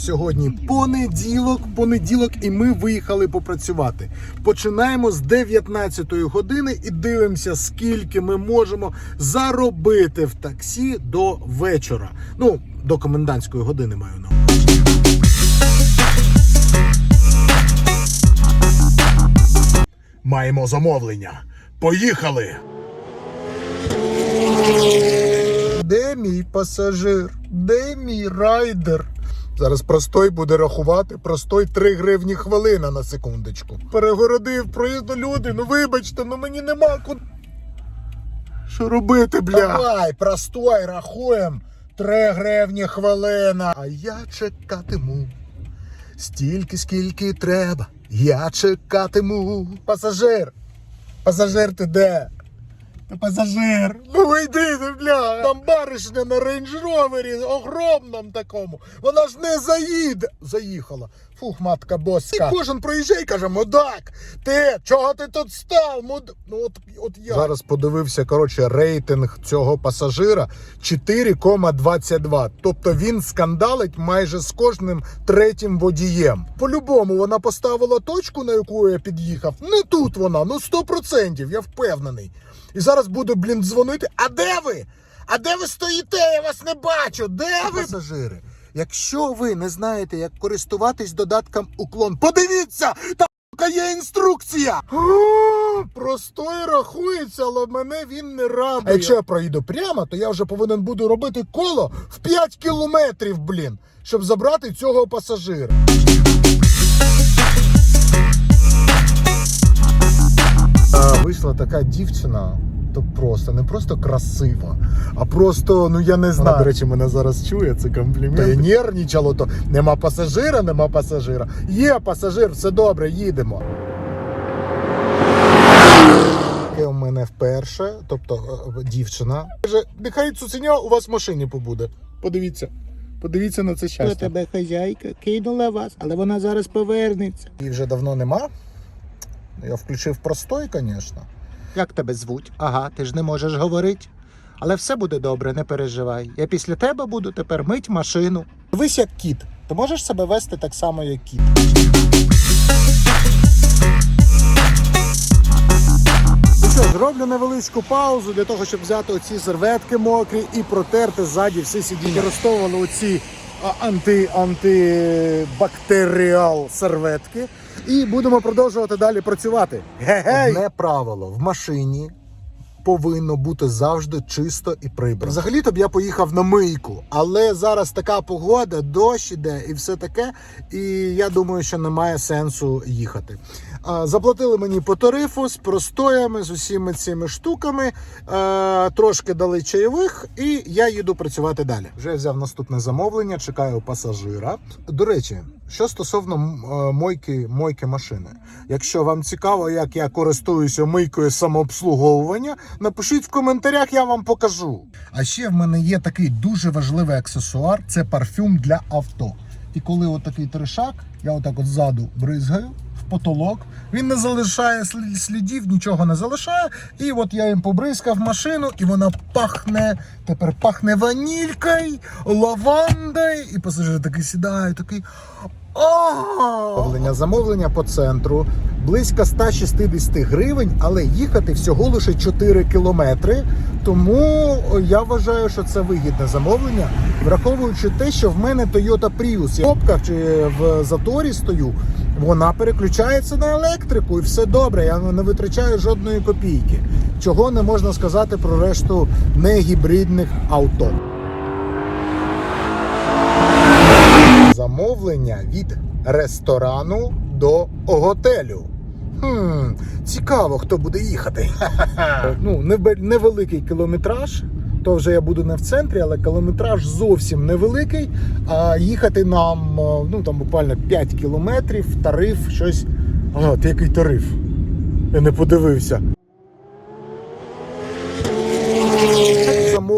Сьогодні понеділок, понеділок, і ми виїхали попрацювати. Починаємо з 19 години і дивимося, скільки ми можемо заробити в таксі до вечора. Ну, до комендантської години маю на увазі. Маємо замовлення. Поїхали! Де мій пасажир? Де мій райдер? Зараз простой буде рахувати, простой 3 гривні хвилина на секундочку. Перегородив проїзду люди, ну вибачте, ну мені нема куди. Що робити, бля? Давай, простой, рахуємо. 3 гривні хвилина. А я чекатиму. Стільки, скільки треба. Я чекатиму. Пасажир. Пасажир ти де? Пасажир, ну вийди, ти, бля. Там баришня на рейндж-ровері, огромному такому. Вона ж не заїде. Заїхала. Фух, матка боска. І кожен проїжджає і каже, мудак, ти, чого ти тут став? Муд... Ну от, от я. Зараз подивився, коротше, рейтинг цього пасажира 4,22. Тобто він скандалить майже з кожним третім водієм. По-любому вона поставила точку, на яку я під'їхав. Не тут вона, ну 100%, я впевнений. І зараз буду, блін, дзвонити. А де ви? А де ви стоїте? Я вас не бачу. Де ви? Пасажири. Якщо ви не знаєте, як користуватись додатком уклон, подивіться! Там є інструкція! Простой рахується, але мене він не радує. А якщо я проїду прямо, то я вже повинен буду робити коло в 5 кілометрів, блін, щоб забрати цього пасажира. Вийшла така дівчина. То просто не просто красива, а просто, ну я не знаю. Вона, до речі, мене зараз чує, це комплімент. То я нервничало, то нема пасажира, нема пасажира. Є пасажир, все добре, їдемо. У мене вперше, тобто е, дівчина. Каже, нехай цуценя у вас в машині побуде. Подивіться. Подивіться на це щастя. тебе хазяйка кинула вас, але вона зараз повернеться. Її вже давно нема. Я включив простой, звісно. Як тебе звуть? Ага, ти ж не можеш говорити. Але все буде добре, не переживай. Я після тебе буду тепер мить машину. Дивись, як кіт. Ти можеш себе вести так само, як кіт. Ну що, зроблю невеличку паузу для того, щоб взяти оці серветки мокрі і протерти ззаді всі сидіння. Використовували оці анти, антибактеріал серветки. І будемо продовжувати далі працювати. Гей! Одне правило в машині повинно бути завжди чисто і прибрано. Взагалі то б я поїхав на мийку, але зараз така погода, дощ іде і все таке. І я думаю, що немає сенсу їхати. Заплатили мені по тарифу з простоями, з усіма цими штуками. Трошки дали чайових, і я їду працювати далі. Вже взяв наступне замовлення, чекаю пасажира. До речі, що стосовно мойки, мойки машини, якщо вам цікаво, як я користуюся мийкою самообслуговування, напишіть в коментарях, я вам покажу. А ще в мене є такий дуже важливий аксесуар це парфюм для авто. І коли отакий тришак, я отак от ззаду бризгаю потолок, він не залишає слі- слідів, нічого не залишає. І от я їм побризкав машину, і вона пахне. Тепер пахне ванількою, лавандою. І пасажир такий сідає, такий. Замовлення замовлення по центру близько 160 гривень, але їхати всього лише 4 кілометри. Тому я вважаю, що це вигідне замовлення, враховуючи те, що в мене Toyota Prius. В пробках чи в заторі стою, вона переключається на електрику, і все добре. Я не витрачаю жодної копійки. Чого не можна сказати про решту негібридних авто. Замовлення від ресторану до готелю. Хм, цікаво, хто буде їхати. ну, невеликий кілометраж. То вже я буду не в центрі, але кілометраж зовсім невеликий. А їхати нам е, ну там буквально 5 кілометрів, тариф, щось. А, от який тариф? Я не подивився.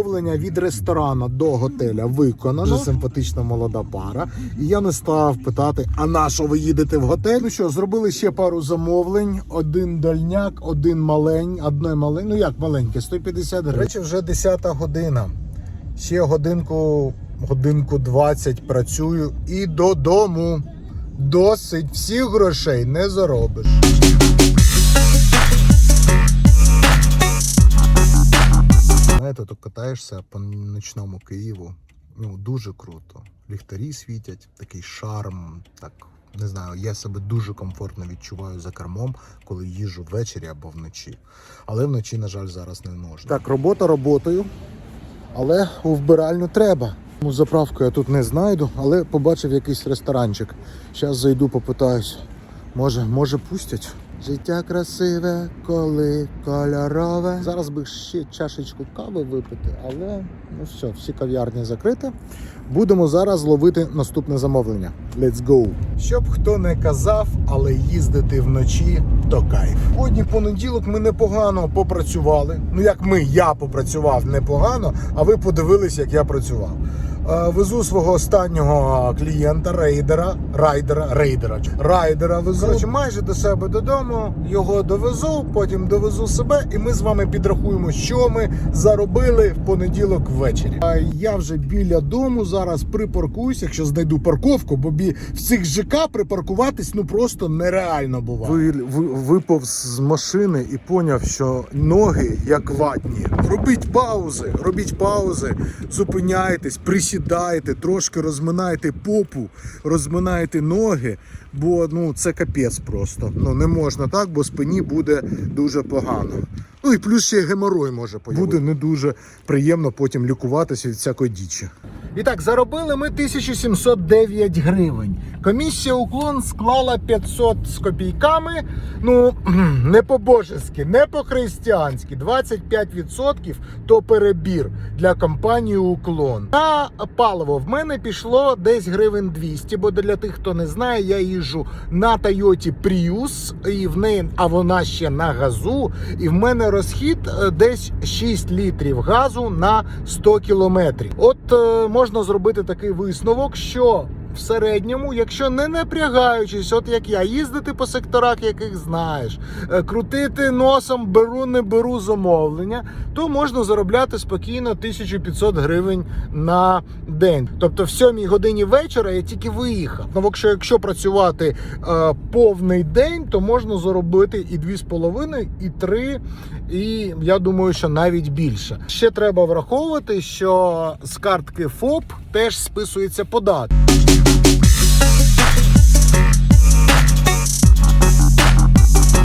Замовлення від ресторану до готеля виконано. Дуже симпатична молода пара. І я не став питати: а на що ви їдете в готель? Ну що, зробили ще пару замовлень: один дальняк, один малень, одне маленьке. Ну як маленьке, 150 гривень. До речі, вже 10 година. Ще годинку годинку 20 працюю і додому. Досить всіх грошей не заробиш. Знаєте, то катаєшся по ночному Києву. Ну, дуже круто. Ліхтарі світять, такий шарм. Так, не знаю, я себе дуже комфортно відчуваю за кермом, коли їжджу ввечері або вночі. Але вночі, на жаль, зараз не можна. Так, робота роботою, але у вбиральню треба. Ну, заправку я тут не знайду, але побачив якийсь ресторанчик. Зараз зайду, попитаюсь. Може, може пустять? Життя красиве, коли кольорове. Зараз би ще чашечку кави випити, але ну все, всі кав'ярні закриті. Будемо зараз ловити наступне замовлення. Let's go! Щоб хто не казав, але їздити вночі то кайф. Сьогодні понеділок ми непогано попрацювали. Ну як ми, я попрацював непогано, а ви подивились, як я працював. Е, Везу свого останнього клієнта, рейдера, райдера, рейдера, райдера везу Короче, майже до себе додому. Його довезу, потім довезу себе, і ми з вами підрахуємо, що ми заробили в понеділок ввечері. А я вже біля дому зараз припаркуюсь, якщо знайду парковку, бо бі в цих ЖК припаркуватись ну просто нереально буває. Ви, ви випав з машини і поняв, що ноги як ватні. Робіть паузи, робіть паузи, зупиняйтесь, присідайте, трошки розминайте попу, розминайте ноги, бо ну це капець просто. Ну не можна так, бо спині буде дуже погано. Ну і плюс ще геморой може появитися. Буде не дуже приємно потім лікуватися від всякої дічі. І так, заробили ми 1709 гривень. Комісія уклон склала 500 з копійками. Ну, не по-божески, не по-християнськи. 25% то перебір для компанії Уклон. На паливо в мене пішло десь гривень 200, бо для тих, хто не знає, я їжджу на Toyota Prius, і в неї, а вона ще на газу. І в мене розхід е, десь 6 літрів газу на 100 кілометрів. От е, можна зробити такий висновок, що в середньому, якщо не напрягаючись, от як я, їздити по секторах, яких знаєш, е, крутити носом, беру, не беру замовлення, то можна заробляти спокійно 1500 гривень на день. Тобто в 7 годині вечора я тільки виїхав. Ну, якщо, якщо працювати е, повний день, то можна заробити і 2,5, і 3, і я думаю, що навіть більше. Ще треба враховувати, що з картки ФОП теж списується податок.